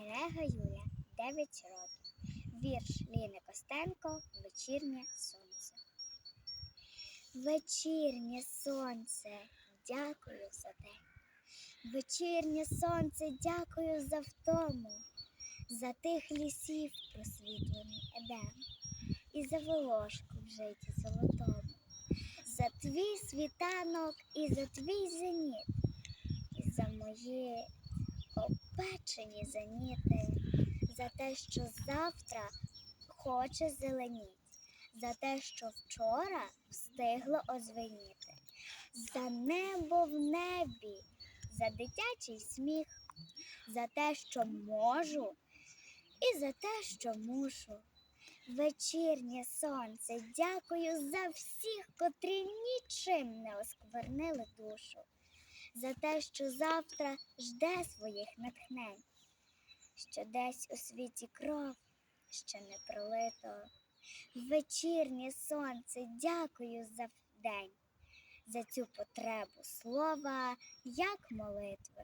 Герега Юля, 9 років. Вірш Ліни Костенко Вечірнє сонце. Вечірнє сонце, дякую за день. Вечірнє сонце, дякую за втому, за тих лісів просвітлений едем, і за волошку в житті золотому, за твій світанок і за твій зеніт, і за мої опечені зеніти, за те, що завтра хоче зеленіть, за те, що вчора встигло озвеніти, за небо в небі, за дитячий сміх, за те, що можу, і за те, що мушу. Вечірнє сонце, дякую за всіх, котрі нічим не осквернили душу, за те, що завтра жде своїх натхнень, що десь у світі кров ще не пролито. Вечірнє сонце, дякую за день, за цю потребу слова, як молитви.